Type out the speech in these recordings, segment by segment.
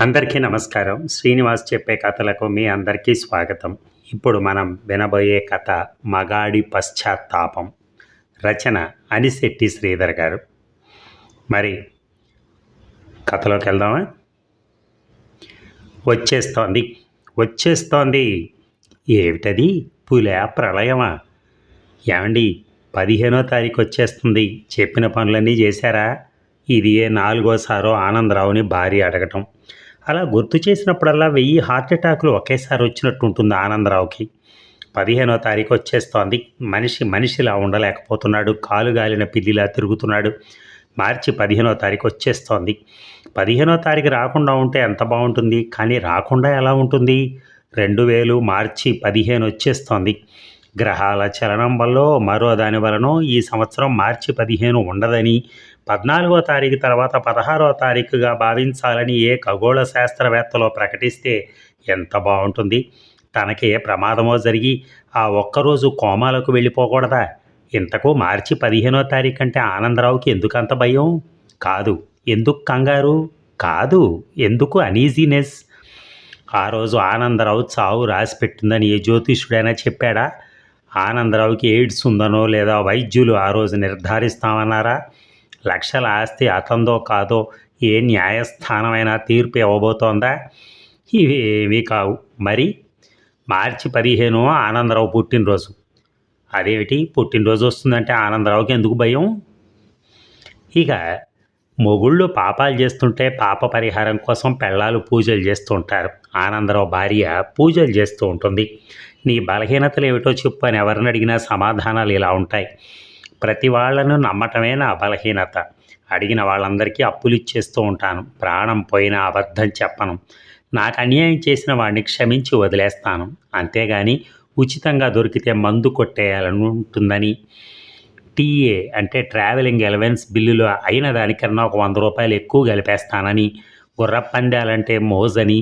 అందరికీ నమస్కారం. శ్రీనివాస్ చెప్పే కథలకు మీ అందరికీ స్వాగతం. ఇప్పుడు మనం వినబోయే కథ మగాడి పశ్చాత్తాపం. రచన అనిశెట్టి శ్రీధర్ గారు. మరి కథలోకి వెళ్దామా? వచ్చేస్తోంది. వచ్చేస్తోంది. ఏమిటది? పులే ప్రళయమా? ఏమండి పదిహేనో తారీఖు వచ్చేస్తుంది. చెప్పిన పనులన్నీ చేశారా? ఇది ఏ నాలుగోసారో ఆనందరావుని భార్య అడగటం. అలా గుర్తు చేసినప్పుడల్లా వెయ్యి హార్ట్ అటాక్లు ఒకేసారి వచ్చినట్టు ఉంటుంది ఆనందరావుకి. పదిహేనో తారీఖు వచ్చేస్తోంది. మనిషి మనిషిలా ఉండలేకపోతున్నాడు. కాలు గాలిన పిల్లిలా తిరుగుతున్నాడు. మార్చి పదిహేనో తారీఖు వచ్చేస్తోంది. పదిహేనో తారీఖు రాకుండా ఉంటే ఎంత బాగుంటుంది? కానీ రాకుండా ఎలా ఉంటుంది? రెండు వేలు మార్చి పదిహేను వచ్చేస్తోంది. గ్రహాల చలనం వల్ల మరో దాని వలన ఈ సంవత్సరం మార్చి పదిహేను ఉండదని పద్నాలుగో తారీఖు తర్వాత పదహారో తారీఖుగా భావించాలని ఏ ఖగోళ శాస్త్రవేత్తలో ప్రకటిస్తే ఎంత బాగుంటుంది? తనకి ఏ ప్రమాదమో జరిగి ఆ ఒక్కరోజు కోమాలకు వెళ్ళిపోకూడదా? ఇంతకు మార్చి పదిహేనో తారీఖు అంటే ఆనందరావుకి ఎందుకంత భయం? కాదు. ఎందుకు కంగారు? కాదు. ఎందుకు అనీజీనెస్ ఆ రోజు ఆనందరావు చావు రాసి పెట్టిందని ఏ జ్యోతిష్యుడైనా చెప్పాడా? ఆనందరావుకి ఎయిడ్స్ ఉందనో లేదా వైద్యులు ఆ రోజు నిర్ధారిస్తామన్నారా? లక్షల ఆస్తి అతందో కాదో ఏ న్యాయస్థానమైనా తీర్పు ఇవ్వబోతోందా ఇవేమీ కావు. మరి మార్చి పదిహేను ఆనందరావు పుట్టినరోజు. అదేమిటి? పుట్టినరోజు వస్తుందంటే ఆనందరావుకి ఎందుకు భయం? ఇక మొగుళ్ళు పాపాలు చేస్తుంటే పాప పరిహారం కోసం పెళ్ళాలు పూజలు చేస్తూ ఉంటారు. ఆనందరావు భార్య పూజలు చేస్తూ ఉంటుంది. నీ బలహీనతలు ఏమిటో చెప్పు అని ఎవరిని అడిగినా సమాధానాలు ఇలా ఉంటాయి. ప్రతి వాళ్ళను నమ్మటమే నా బలహీనత. అడిగిన వాళ్ళందరికీ అప్పులు ఇచ్చేస్తూ ఉంటాను. ప్రాణం పోయినా అబద్ధం చెప్పను. నాకు అన్యాయం చేసిన వాడిని క్షమించి వదిలేస్తాను. అంతేగాని ఉచితంగా దొరికితే మందు కొట్టేయాలని ఉంటుందని టీఏ అంటే ట్రావెలింగ్ ఎలవెన్స్ బిల్లులు అయిన దానికన్నా ఒక వంద రూపాయలు ఎక్కువ గలిపేస్తానని గుర్రపందాలంటే మోజని.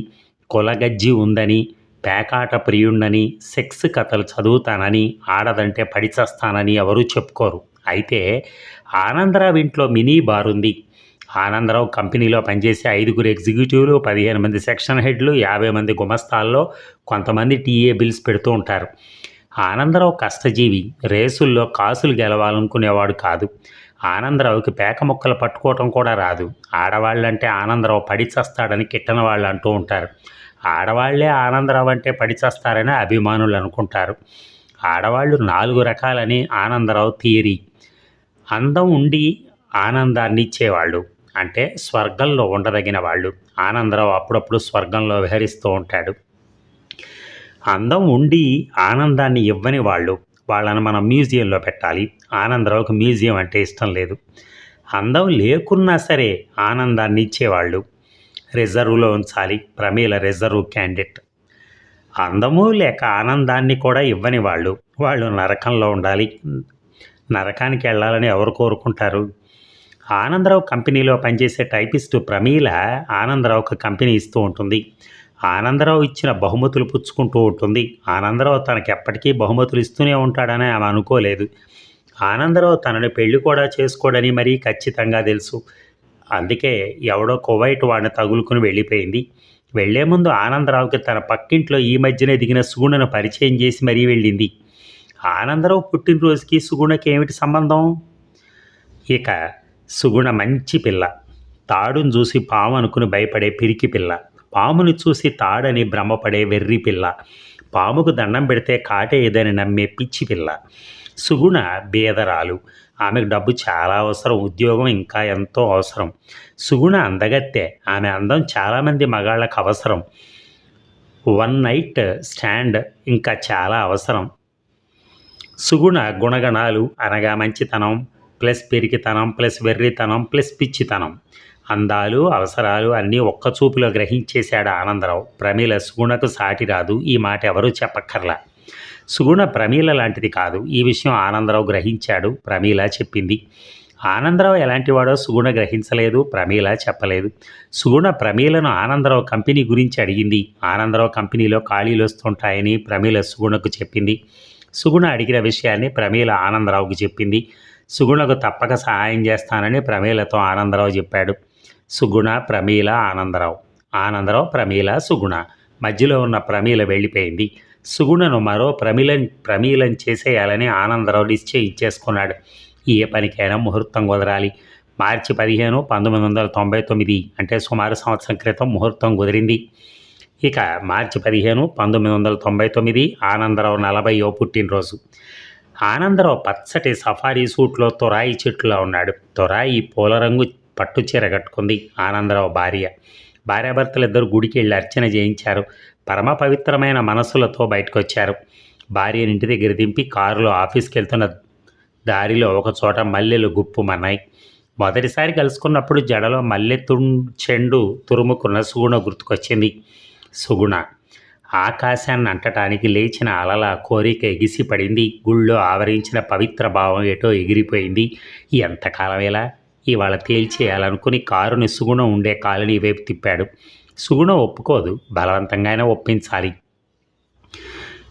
కులగజ్జి ఉందని. పేకాట ప్రియుణ్ణని సెక్స్ కథలు చదువుతానని ఆడదంటే పడిచస్తానని ఎవరూ చెప్పుకోరు. అయితే ఆనందరావు ఇంట్లో మినీ బార్ ఉంది. ఆనందరావు కంపెనీలో పనిచేసే ఐదుగురు ఎగ్జిక్యూటివ్లు పదిహేను మంది సెక్షన్ హెడ్లు యాభై మంది గుమస్తాల్లో కొంతమంది టీఏ బిల్స్ పెడుతూ ఉంటారు. ఆనందరావు కష్టజీవి రేసుల్లో కాసులు గెలవాలనుకునేవాడు కాదు. ఆనందరావుకి పేక ముక్కలు పట్టుకోవటం కూడా రాదు. ఆడవాళ్ళంటే ఆనందరావు పడిచేస్తాడని కిట్టన వాళ్ళు అంటూ ఉంటారు. ఆడవాళ్ళే ఆనందరావు అంటే పడిచేస్తారని అభిమానులు అనుకుంటారు. ఆడవాళ్ళు నాలుగు రకాలని ఆనందరావు థియరీ. అందం ఉండి ఆనందాన్ని ఇచ్చేవాళ్ళు. అంటే స్వర్గంలో ఉండదగిన వాళ్ళు. ఆనందరావు అప్పుడప్పుడు స్వర్గంలో విహరిస్తూ ఉంటాడు. అందం ఉండి ఆనందాన్ని ఇవ్వని వాళ్ళు వాళ్ళని మనం మ్యూజియంలో పెట్టాలి. ఆనందరావుకి మ్యూజియం అంటే ఇష్టం లేదు. అందం లేకున్నా సరే ఆనందాన్ని ఇచ్చేవాళ్ళు. రిజర్వ్లో ఉంచాలి. Pramila reserve candidate. అందము లేక ఆనందాన్ని కూడా ఇవ్వని వాళ్ళు. వాళ్ళు నరకంలో ఉండాలి. నరకానికి వెళ్ళాలని ఎవరు కోరుకుంటారు? ఆనందరావు కంపెనీలో పనిచేసే టైపిస్టు ప్రమీల ఆనందరావుకి కంపెనీ ఇస్తూ ఉంటుంది. ఆనందరావు ఇచ్చిన బహుమతులు పుచ్చుకుంటూ ఉంటుంది. ఆనందరావు తనకి ఎప్పటికీ బహుమతులు ఇస్తూనే ఉంటాడని ఆమె అనుకోలేదు. ఆనందరావు తనని పెళ్ళి కూడా చేసుకోడని మరీ ఖచ్చితంగా తెలుసు. అందుకే ఎవడో కువైట్ వాడిని తగులుకుని వెళ్ళిపోయింది. వెళ్ళే ముందు ఆనందరావుకి తన పక్కింట్లో ఈ మధ్యనే దిగిన సుగుణను పరిచయం చేసి మరీ వెళ్ళింది. ఆనందరావు పుట్టినరోజుకి సుగుణకి ఏమిటి సంబంధం? ఇక సుగుణ మంచి పిల్ల. తాడును చూసి పాము అనుకుని భయపడే పిరికి పిల్ల. పాముని చూసి తాడని భ్రమపడే వెర్రి పిల్ల. పాముకు దండం పెడితే కాటే ఏదని నమ్మే పిచ్చి పిల్ల. సుగుణ బేదరాలు. ఆమెకు డబ్బు చాలా అవసరం ఉద్యోగం ఇంకా ఎంతో అవసరం. సుగుణ అందగత్తే. ఆమె అందం చాలామంది మగాళ్ళకు అవసరం. వన్ నైట్ స్టాండ్ ఇంకా చాలా అవసరం. సుగుణ గుణగణాలు అనగా మంచితనం ప్లస్ పెరిగితనం ప్లస్ వెర్రితనం ప్లస్ పిచ్చితనం. అందాలు అవసరాలు అన్నీ ఒక్క చూపులో గ్రహించేశాడు ఆనందరావు. ప్రమీల సుగుణకు సాటి రాదు ఈ మాట ఎవరూ చెప్పక్కర్లా. సుగుణ ప్రమీల లాంటిది కాదు. ఈ విషయం ఆనందరావు గ్రహించాడు. ప్రమీల చెప్పింది. ఆనందరావు ఎలాంటివాడో సుగుణ గ్రహించలేదు. ప్రమీల చెప్పలేదు. సుగుణ ప్రమీలను ఆనందరావు కంపెనీ గురించి అడిగింది. ఆనందరావు కంపెనీలో ఖాళీలు వస్తుంటాయని ప్రమీల సుగుణకు చెప్పింది. సుగుణ అడిగిన విషయాన్ని ప్రమీల ఆనందరావుకు చెప్పింది. సుగుణకు తప్పక సహాయం చేస్తానని ప్రమీలతో ఆనందరావు చెప్పాడు. సుగుణ ప్రమీల ఆనందరావు. ఆనందరావు ప్రమీల సుగుణ. మధ్యలో ఉన్న ప్రమీల వెళ్ళిపోయింది. సుగుణను మరో ప్రమిలం ప్రమీలం చేసేయాలని ఆనందరావు నిశ్చయించేసుకున్నాడు ఏ పనికైనా ముహూర్తం కుదరాలి. మార్చి పదిహేను పంతొమ్మిది వందల తొంభై తొమ్మిది అంటే సుమారు సంవత్సరం క్రితం ముహూర్తం కుదిరింది. ఇక మార్చి పదిహేను పంతొమ్మిది వందల తొంభై తొమ్మిది ఆనందరావు నలభైయో పుట్టినరోజు. ఆనందరావు పచ్చటి సఫారీ సూట్లో తొరాయి చెట్టులో ఉన్నాడు. తొరాయి పూల రంగు పట్టు చీర కట్టుకుంది ఆనందరావు భార్య. భార్యాభర్తలిద్దరు గుడికి వెళ్ళి అర్చన చేయించారు. పరమ పవిత్రమైన మనస్సులతో బయటకు వచ్చారు భార్యని ఇంటి దగ్గర దింపి కారులో ఆఫీస్కి వెళ్తున్న దారిలో ఒక చోట మల్లెలు గుప్పుమన్నాయి. మొదటిసారి కలుసుకున్నప్పుడు జడలో మల్లె తుం చెండు తురుముకున్న సుగుణ గుర్తుకొచ్చింది. సుగుణ. ఆకాశాన్ని అంటటానికి లేచిన అలల కోరిక ఎగిసిపడింది. గుళ్ళో ఆవరించిన పవిత్ర భావం ఏటో ఎగిరిపోయింది. ఎంతకాలమేలా ఇవాళ తేల్చేయాలనుకుని కారుని సుగుణం ఉండే కాలని వైపు తిప్పాడు. సుగుణ ఒప్పుకోదు. బలవంతంగానే ఒప్పించాలి.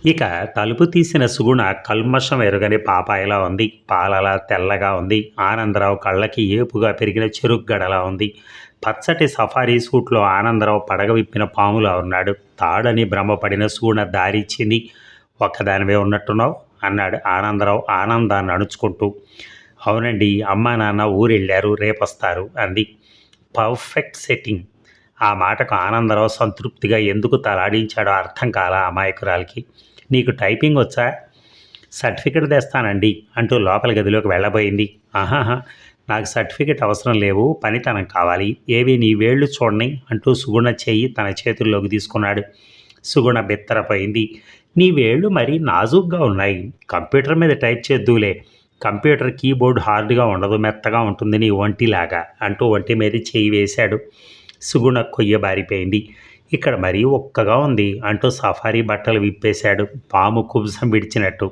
ఇక తలుపు తీసిన సుగుణ కల్మషం ఎరుగని పాపాయిలా ఉంది. పాలలా తెల్లగా ఉంది. ఆనందరావు కళ్ళకి ఏపుగా పెరిగిన చెరుగ్గడలా ఉంది. పచ్చటి సఫారీ సూట్లో ఆనందరావు పడగ విప్పిన పాములా ఉన్నాడు. తాడని భ్రమపడిన సుగుణ దారిచ్చింది ఒక్కదానివే ఉన్నట్టున్నావు? అన్నాడు ఆనందరావు ఆనందాన్ని అణుచుకుంటూ. అవునండి అమ్మా నాన్న ఊరెళ్ళారు రేపొస్తారు అంది. పర్ఫెక్ట్ సెట్టింగ్ ఆ మాటకు ఆనందరావు సంతృప్తిగా ఎందుకు తలాడించాడో అర్థం కాల అమాయకురాలికి? నీకు టైపింగ్ వచ్చా? సర్టిఫికెట్ తెస్తానండి అంటూ లోపల గదిలోకి వెళ్ళబోయింది. ఆహాహా నాకు సర్టిఫికెట్ అవసరం లేవు పనితనం కావాలి. ఏవి నీ వేళ్ళు చూడని అంటూ సుగుణ చెయ్యి తన చేతుల్లోకి తీసుకున్నాడు. సుగుణ బిత్తరపోయింది. నీ వేళ్ళు మరీ నాజుగ్గా ఉన్నాయి. కంప్యూటర్ మీద టైప్ చేద్దులే కంప్యూటర్ కీబోర్డ్ హార్డ్గా ఉండదు మెత్తగా ఉంటుంది నీ ఒంటిలాగా అంటూ ఒంటి మీద చేయి వేశాడు. సుగుణ కొయ్యబారిపోయింది ఇక్కడ మరీ ఒక్కగా ఉంది. అంటూ సఫారీ బట్టలు విప్పేశాడు. పాము కుబ్సం విడిచినట్టు.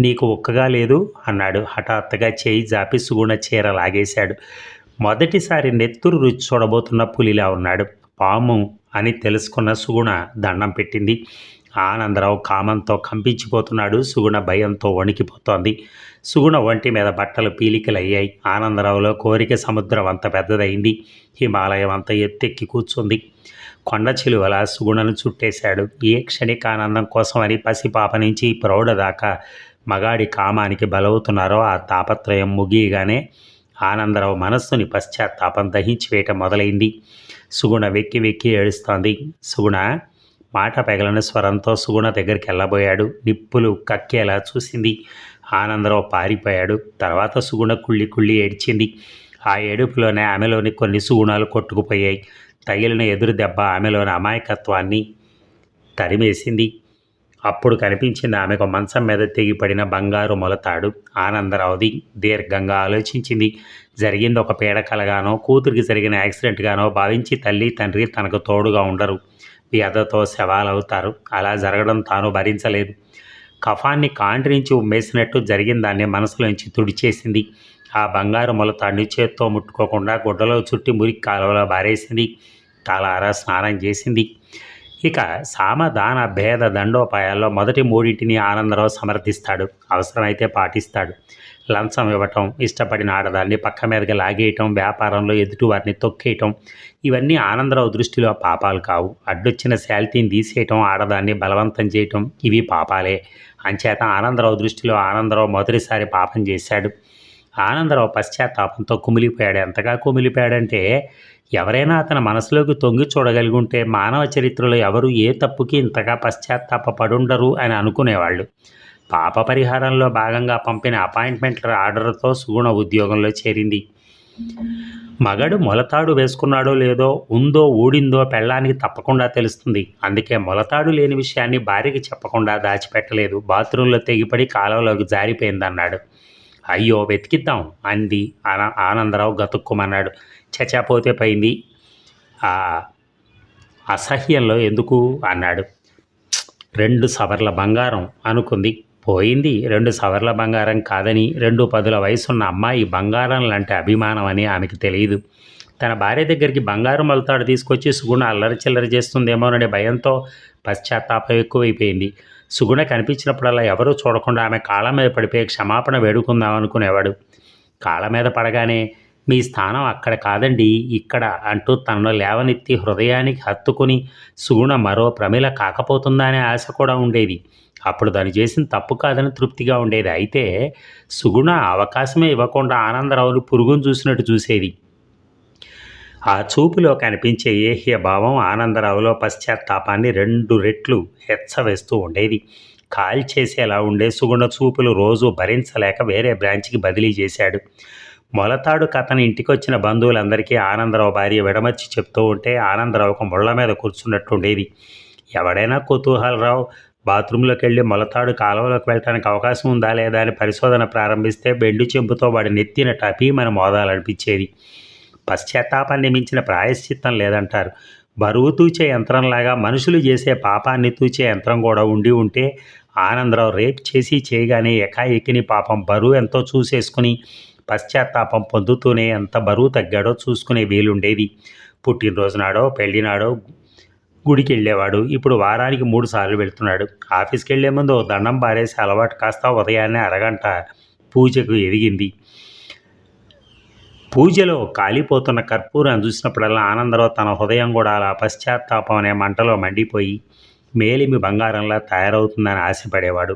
నీకు ఒక్కగా లేదు అన్నాడు. హఠాత్తుగా చేయి జాపి సుగుణ చీర లాగేశాడు. మొదటిసారి నెత్తురు రుచి చూడబోతున్న పులిలా ఉన్నాడు. పాము అని తెలుసుకున్న సుగుణ దండం పెట్టింది. ఆనందరావు కామంతో కంపించిపోతున్నాడు. సుగుణ భయంతో వణికిపోతోంది. సుగుణ ఒంటి మీద బట్టలు పీలికలయ్యాయి. ఆనందరావులో కోరిక సముద్రం అంత పెద్దదైంది హిమాలయం అంత ఎత్తెక్కి కూర్చుంది. కొండ చిలువల సుగుణను చుట్టేశాడు. ఏ క్షణికానందం కోసమని పసిపాప నుంచి ప్రౌఢ దాకా మగాడి కామానికి బలవుతున్నారో ఆ తాపత్రయం ముగియగానే ఆనందరావు మనస్సుని పశ్చాత్తాపం దహించి వేయటం మొదలైంది. సుగుణ వెక్కి వెక్కి ఏడుస్తోంది. సుగుణ మాట పెగలని స్వరంతో సుగుణ దగ్గరికి వెళ్ళబోయాడు. నిప్పులు కక్కేలా చూసింది. ఆనందరావు పారిపోయాడు. తర్వాత సుగుణ కుళ్ళి కుళ్ళి ఏడ్చింది. ఆ ఏడుపులోనే ఆమెలోని కొన్ని సుగుణాలు కొట్టుకుపోయాయి. తగిలిన ఎదురు దెబ్బ ఆమెలోని అమాయకత్వాన్ని తరిమేసింది. అప్పుడు కనిపించింది ఆమెకు మంచం మీద తెగిపడిన బంగారు మొలతాడు ఆనందరావుది. దీర్ఘంగా ఆలోచించింది. జరిగింది ఒక పీడకలగానో కూతురికి జరిగిన యాక్సిడెంట్గానో భావించి తల్లి తండ్రి తనకు తోడుగా ఉండరు. వ్యధతో శవాలవుతారు. అలా జరగడం తాను భరించలేదు. కఫాన్ని కాండ్రించి ఉమ్మేసినట్టు జరిగిన దాన్ని మనసులోంచి తుడిచేసింది. ఆ బంగారు మొలతాడిని చేత్తో ముట్టుకోకుండా గుడ్డలో చుట్టి మురికి కాలువలో బారేసింది. తలారా స్నానం చేసింది. ఇక సామదాన భేద దండోపాయాల్లో మొదటి మూడింటిని ఆనందరావు సమర్థిస్తాడు. అవసరమైతే పాటిస్తాడు. లంచం ఇవ్వటం ఇష్టపడిన ఆడదాన్ని పక్క మీదకి లాగేయటం వ్యాపారంలో ఎదుటి వారిని తొక్కేయటం ఇవన్నీ ఆనందరావు దృష్టిలో పాపాలు కావు. అడ్డొచ్చిన శాలిటీని తీసేయటం ఆడదాన్ని బలవంతం చేయటం ఇవి పాపాలే. అంచేత ఆనందరావు దృష్టిలో ఆనందరావు మొదటిసారి పాపం చేశాడు. ఆనందరావు పశ్చాత్తాపంతో కుమిలిపోయాడు. ఎంతగా కుమిలిపోయాడంటే ఎవరైనా అతని మనసులోకి తొంగి చూడగలిగి ఉంటే మానవ చరిత్రలో ఎవరు ఏ తప్పుకి ఇంతగా పశ్చాత్తాప పడుండరు అని అనుకునేవాళ్ళు. పాప పరిహారంలో భాగంగా పంపిన అపాయింట్మెంట్ల ఆర్డర్తో సుగుణ ఉద్యోగంలో చేరింది. మగడు మొలతాడు వేసుకున్నాడో లేదో ఉందో ఊడిందో పెళ్ళానికి తప్పకుండా తెలుస్తుంది. అందుకే మొలతాడు లేని విషయాన్ని భార్యకి చెప్పకుండా దాచిపెట్టలేదు. బాత్రూంలో తెగిపడి కాలంలోకి జారిపోయిందన్నాడు. అయ్యో వెతికిద్దాం అంది ఆనందరావు గతుక్కుమన్నాడు. చచాపోతే పోయింది. ఆ అసహ్యంలో ఎందుకు? అన్నాడు. రెండు సవర్ల బంగారం అనుకుంది. పోయింది. రెండు సవర్ల బంగారం కాదని రెండు పదుల వయసున్న అమ్మాయి బంగారం లాంటి అభిమానం అని ఆమెకు తెలియదు. తన భార్య దగ్గరికి బంగారం మలతాడు తీసుకొచ్చి సుగుణ అల్లరి చిల్లరి చేస్తుందేమోననే భయంతో పశ్చాత్తాపం ఎక్కువైపోయింది. సుగుణ కనిపించినప్పుడల్లా ఎవరూ చూడకుండా ఆమె కాళ్ళ మీద పడిపోయి క్షమాపణ వేడుకుందాం అనుకునేవాడు. కాళ్ళ మీద పడగానే మీ స్థానం అక్కడ కాదండి. ఇక్కడ అంటూ తనను లేవనెత్తి హృదయానికి హత్తుకుని సుగుణ మరో ప్రమిళ కాకపోతుందా అనే ఆశ కూడా ఉండేది. అప్పుడు తను చేసిన తప్పు కాదని తృప్తిగా ఉండేది. అయితే సుగుణ అవకాశమే ఇవ్వకుండా ఆనందరావుని పురుగును చూసినట్టు చూసేది. ఆ చూపులో కనిపించే ఏహ్య భావం ఆనందరావులో పశ్చాత్తాపాన్ని రెండు రెట్లు హెచ్చవేస్తూ ఉండేది. కాల్ చేసేలా ఉండే సుగుణ చూపులు రోజు భరించలేక వేరే బ్రాంచ్కి బదిలీ చేశాడు. మొలతాడు కథను ఇంటికొచ్చిన బంధువులందరికీ ఆనందరావు భార్య విడమర్చి చెప్తూ ఉంటే ఆనందరావుకు ముళ్ళ మీద కూర్చున్నట్టుండేది. ఎవడైనా కుతూహలరావు బాత్రూంలోకి వెళ్ళి మొలతాడు కాలువలోకి వెళ్ళడానికి అవకాశం ఉందా లేదా అని పరిశోధన ప్రారంభిస్తే బెండు చెంపుతో వాడి నెత్తిన టపీ మన మోదాలనిపించేది. పశ్చాత్తాపాన్ని మించిన ప్రాయశ్చిత్తం లేదంటారు. బరువు తూచే యంత్రంలాగా మనుషులు చేసే పాపాన్ని తూచే యంత్రం కూడా ఉండి ఉంటే ఆనందరావు రేప్ చేసి చేయగానే ఎకాఎకిని పాపం బరువు ఎంతో చూసేసుకుని పశ్చాత్తాపం పొందుతూనే ఎంత బరువు తగ్గాడో చూసుకునే వీలుండేది. పుట్టినరోజు నాడో పెళ్ళినాడో గుడికి వెళ్ళేవాడు ఇప్పుడు వారానికి మూడు సార్లు వెళ్తున్నాడు. ఆఫీస్కి వెళ్ళే ముందు దండం బారేసి అలవాటు కాస్త ఉదయాన్నే అరగంట పూజకు ఎదిగింది. పూజలో కాలిపోతున్న కర్పూరం చూసినప్పుడల్లా ఆనందరావు తన హృదయం కూడా అలా పశ్చాత్తాపం అనే మంటలో మండిపోయి మేలిమి బంగారంలా తయారవుతుందని ఆశపడేవాడు.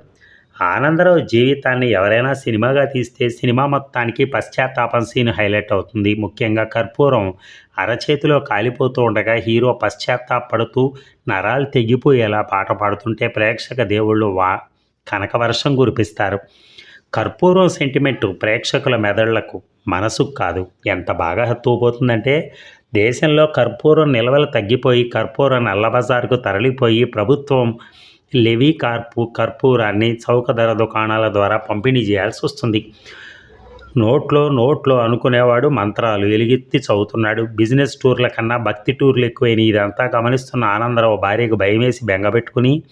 ఆనందరావు జీవితాన్ని ఎవరైనా సినిమాగా తీస్తే సినిమా మొత్తానికి పశ్చాత్తాపం సీన్ హైలైట్ అవుతుంది. ముఖ్యంగా కర్పూరం అరచేతిలో కాలిపోతూ ఉండగా హీరో పశ్చాత్తాపడుతూ నరాలు తెగిపోయేలా పాట పాడుతుంటే ప్రేక్షక దేవుళ్ళు వా కనకవర్షం కురిపిస్తారు. కర్పూరం సెంటిమెంట్ ప్రేక్షకుల మెదళ్ళకు మనసుకు కాదు. ఎంత బాగా హత్తుకుపోతుందంటే దేశంలో కర్పూరం నిల్వలు తగ్గిపోయి కర్పూరం నల్లబజార్కు తరలిపోయి ప్రభుత్వం లెవీ కార్పు కర్పూరాన్ని చౌక ధర దుకాణాల ద్వారా పంపిణీ చేయాల్సి వస్తుంది. నోట్లో నోట్లో అనుకునేవాడు మంత్రాలు ఎలుగెత్తి చదువుతున్నాడు. బిజినెస్ టూర్ల కన్నా భక్తి టూర్లు ఎక్కువైన ఇదంతా గమనిస్తున్న ఆనందరావు భార్యకు భయమేసి బెంగపెట్టుకుని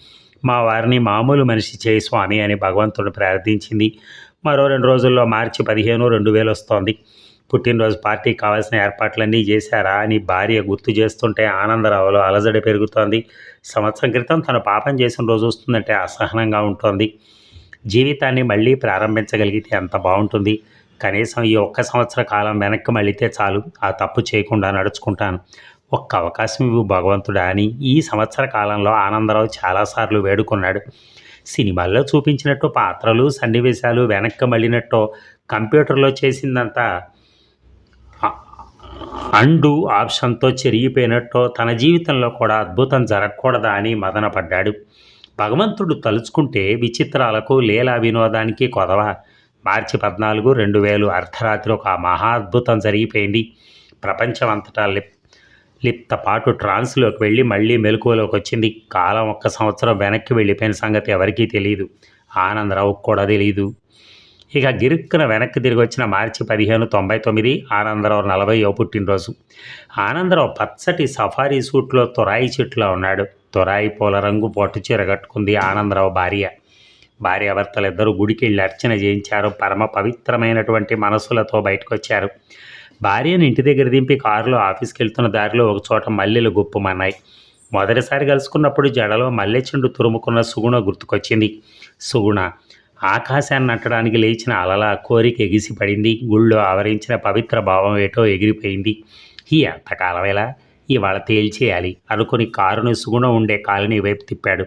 మా వారిని మామూలు మనిషి చేయి స్వామి అని భగవంతుడు ప్రార్థించింది. మరో రెండు రోజుల్లో మార్చి పదిహేను రెండు వేలు వస్తోంది. పుట్టినరోజు పార్టీకి కావాల్సిన ఏర్పాట్లన్నీ చేశారా అని భార్య గుర్తు చేస్తుంటే ఆనందరావులో అలజడి పెరుగుతోంది. సంవత్సరం క్రితం తను పాపం చేసిన రోజు వస్తుందంటే అసహనంగా ఉంటుంది. జీవితాన్ని మళ్ళీ ప్రారంభించగలిగితే ఎంత బాగుంటుంది. కనీసం ఈ ఒక్క సంవత్సర కాలం వెనక్కి మళ్ళితే చాలు. ఆ తప్పు చేయకుండా నడుచుకుంటాను. ఒక్క అవకాశం ఇవ్వు భగవంతుడా అని ఈ సంవత్సర కాలంలో ఆనందరావు చాలాసార్లు వేడుకున్నాడు. సినిమాల్లో చూపించినట్టు పాత్రలు సన్నివేశాలు వెనక్కి మళ్ళినట్టు కంప్యూటర్లో చేసిందంతా అండు ఆప్షన్తో చెరిగిపోయినట్టు తన జీవితంలో కూడా అద్భుతం జరగకూడదా అని మదనపడ్డాడు. భగవంతుడు తలుచుకుంటే విచిత్రాలకు లీలా వినోదానికి కొదవ. మార్చి పద్నాలుగు రెండు వేలు అర్ధరాత్రి ఒక మహా అద్భుతం జరిగిపోయింది. ప్రపంచం అంతటా లిప్ లిప్తపాటు ట్రాన్స్లోకి వెళ్ళి మళ్ళీ మెలకువలోకి వచ్చింది. కాలం ఒక్క సంవత్సరం వెనక్కి వెళ్ళిపోయిన సంగతి ఎవరికీ తెలియదు ఆనందరావుకు కూడా తెలియదు ఇక గిరుక్కున వెనక్కి తిరిగి వచ్చిన మార్చి పదిహేను తొంభై తొమ్మిది ఆనందరావు నలభైయో పుట్టినరోజు. ఆనందరావు పచ్చటి సఫారీ సూట్లో తొరాయి చెట్టులో ఉన్నాడు. తొరాయి పూల రంగు పొట్టు చీర కట్టుకుంది ఆనందరావు భార్య. భార్యాభర్తలిద్దరూ గుడికి వెళ్ళి అర్చన చేయించారు. పరమ పవిత్రమైనటువంటి మనసులతో బయటకు వచ్చారు భార్యను ఇంటి దగ్గర దింపి కారులో ఆఫీస్కి వెళ్తున్న దారిలో ఒక చోట మల్లెలు గుప్పమన్నాయి. మొదటిసారి కలుసుకున్నప్పుడు జడలో మల్లె చెండు తురుముకున్న సుగుణ గుర్తుకొచ్చింది. సుగుణ ఆకాశాన్ని నట్టడానికి లేచిన అలల కోరిక ఎగిసిపడింది. గుళ్ళో ఆవరించిన పవిత్ర భావం ఏటో ఎగిరిపోయింది. ఈ ఎంతకాలమేలా ఇవాళ తేల్చేయాలి. అనుకుని కారును సుగుణం ఉండే కాలనీ వైపు తిప్పాడు.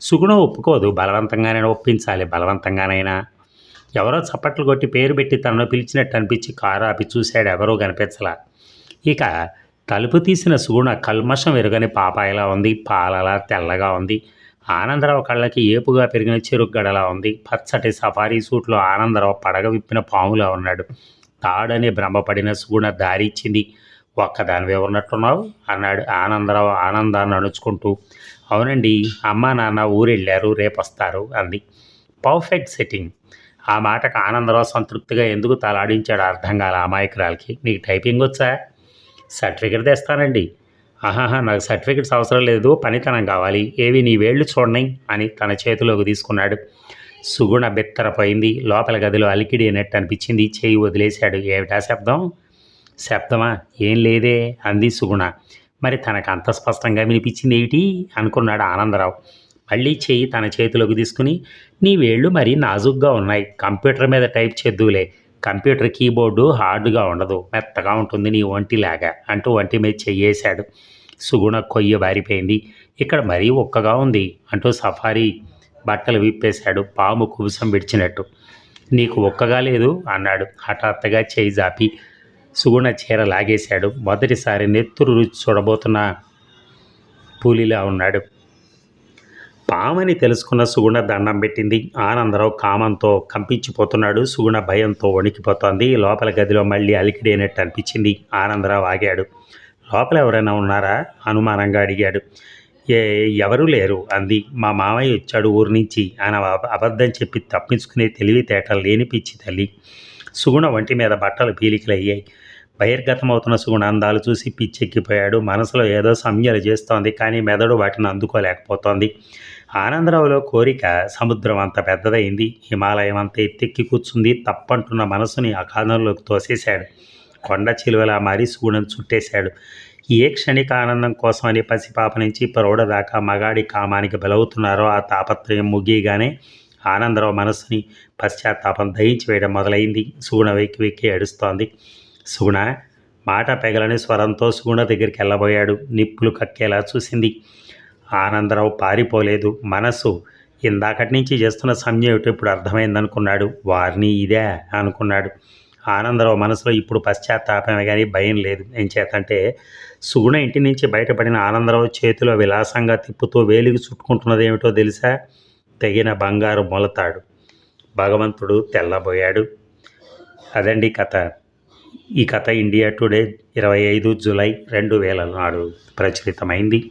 సుగుణం ఒప్పుకోదు. బలవంతంగానైనా ఒప్పించాలి. బలవంతంగానైనా. ఎవరో చప్పట్లు కొట్టి పేరు పెట్టి తనను పిలిచినట్టు అనిపించి కారు ఆపి చూశాడు. ఎవరో కనిపించలా. ఇక తలుపు తీసిన సుగుణ కల్మషం ఎరుగని పాపాయిలా ఉంది. పాలలా తెల్లగా ఉంది. ఆనందరావు కళ్ళకి ఏపుగా పెరిగిన చెరుగ్గడలా ఉంది. పచ్చటి సఫారీ సూట్లో ఆనందరావు పడగ విప్పిన పాములా ఉన్నాడు. తాడని భ్రమపడిన సుగుణ దారి ఇచ్చింది. ఒక్కదానివే ఉన్నట్టున్నావు? అన్నాడు ఆనందరావు ఆనందాన్ని అణుచుకుంటూ. అవునండి అమ్మా నాన్న ఊరెళ్ళారు రేపు వస్తారు అంది. Perfect setting. ఆ మాటకు ఆనందరావు సంతృప్తిగా ఎందుకు తలాడించాడు అర్థం కాల అమాయకురాలకి. నీకు టైపింగ్ వచ్చా? సర్టిఫికెట్ తెస్తానండి. ఆహాహా నాకు సర్టిఫికెట్స్ అవసరం లేదు పనితనం కావాలి. ఏవి నీ వేళ్ళు చూడండి అని తన చేతిలోకి తీసుకున్నాడు. సుగుణ బిత్తరపోయింది. లోపల గదిలో అలికిడి అయినట్టు అనిపించింది. చేయి వదిలేశాడు. ఏమిటా శబ్దం? శబ్దమా? ఏం లేదే అంది సుగుణ. మరి తనకు అంత స్పష్టంగా వినిపించింది ఏమిటి? అనుకున్నాడు ఆనందరావు. మళ్ళీ చేయి తన చేతిలోకి తీసుకుని నీ వేళ్ళు మరీ నాజుగ్గా ఉన్నాయి. కంప్యూటర్ మీద టైప్ చేద్దులే కంప్యూటర్ కీబోర్డు హార్డ్గా ఉండదు మెత్తగా ఉంటుంది నీ ఒంటిలాగా అంటూ ఒంటి మీద చెయ్యేశాడు. సుగుణ కొయ్య బారిపోయింది ఇక్కడ మరీ ఒక్కగా ఉంది అంటూ సఫారీ బట్టలు విప్పేశాడు. పాము కుబుసం విడిచినట్టు. నీకు ఒక్కగా లేదు అన్నాడు. హఠాత్తుగా చేయి జాపి. సుగుణ చీర లాగేశాడు. మొదటిసారి నెత్తురు రుచి చూడబోతున్న పూలిలా ఉన్నాడు. పామని తెలుసుకున్న సుగుణ దండం పెట్టింది. ఆనందరావు కామంతో కంపించిపోతున్నాడు. సుగుణ భయంతో వణికిపోతోంది. లోపల గదిలో మళ్ళీ అలికిడైనట్టు అనిపించింది. ఆనందరావు ఆగాడు. లోపల ఎవరైనా ఉన్నారా? అనుమానంగా అడిగాడు. ఏ ఎవరూ లేరు అంది. మా మామయ్య వచ్చాడు ఊరి నుంచి. ఆయన అబద్ధం చెప్పి తప్పించుకునే తెలివితేటలు లేని పిచ్చి తల్లి. సుగుణ ఒంటి మీద బట్టలు పీలికలయ్యాయి. బహిర్గతమవుతున్న సుగుణ అందాలు చూసి పిచ్చెక్కిపోయాడు. మనసులో ఏదో సంజ్ఞలు చేస్తోంది కానీ మెదడు వాటిని అందుకోలేకపోతోంది. ఆనందరావులో కోరిక సముద్రం అంత పెద్దదైంది. హిమాలయం అంత ఎత్తెక్కి కూర్చుంది. తప్పంటున్న మనసుని అకాలంలోకి తోసేశాడు. కొండ చిలువలా మారి సూడను చుట్టేశాడు. ఏ క్షణిక ఆనందం కోసమని పసిపాప నుంచి ప్రౌఢ దాకా మగాడి కామానికి బలవుతున్నారో ఆ తాపత్రయం ముగియగానే ఆనందరావు మనస్సుని పశ్చాత్తాపం దహించి వేయడం మొదలైంది. సుగుణ వెక్కి వెక్కి ఏడుస్తోంది. సుగుణ మాట పెగలని స్వరంతో సుగుణ దగ్గరికి వెళ్ళబోయాడు. నిప్పులు కక్కేలా చూసింది. ఆనందరావు పారిపోలేదు. మనసు ఇందాకటి నుంచి చేస్తున్న సంజ్ఞ ఇప్పుడు అర్థమైందనుకున్నాడు. వారిని ఇదే అనుకున్నాడు. ఆనందరావు మనసులో ఇప్పుడు పశ్చాత్తాపమే కానీ భయం లేదు. ఏం చేతంటే సుగుణ ఇంటి నుంచి బయటపడిన ఆనందరావు చేతిలో విలాసంగా తిప్పుతూ వేలికి చుట్టుకుంటున్నది ఏమిటో తెలుసా? తెగిన బంగారు మొలతాడు. భగవంతుడు తెల్లబోయాడు. అదండి కథ. ఈ కథ ఇండియా టుడే ఇరవై ఐదు జులై రెండు వేల నాడు ప్రచురితమైంది.